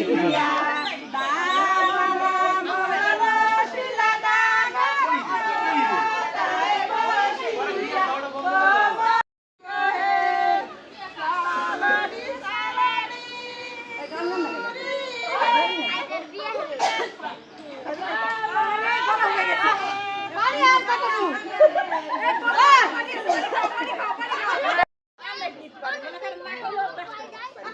Thank you.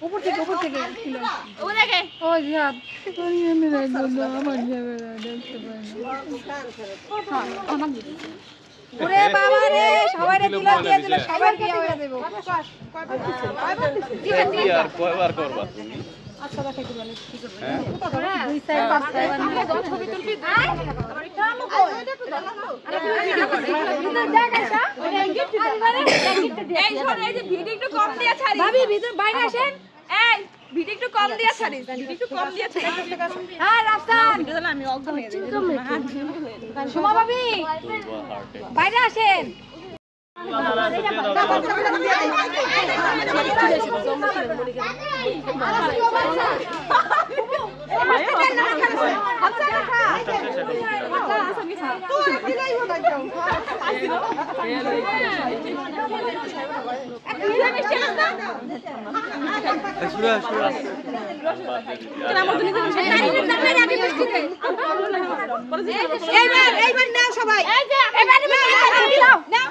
এখান থেকে ওরে বাবা রে সবাই রে দিলা দিয়ে দিল সবাই দিয়ে হয়ে দেব? কি আর কয়বার করবা? তুমি হ্যাঁ? দুই সাইড পাঁচ সাইড ছবি তুলবি ভিডিও একটু কম দিয়া ছাড়ি। ভাবি ভিতর বাইরে আসেন। এই ভিডিও একটু কম দিয়া ছাড়ি ভিডিও একটু কম দিয়া ছাড়ি হ্যাঁ ভিডিও দিলে আমি অজ্ঞান হয়ে যাই সুমা ভাবি বাইরে আসেন। এইবার এইবার নাও সবাই এবার নাও নাও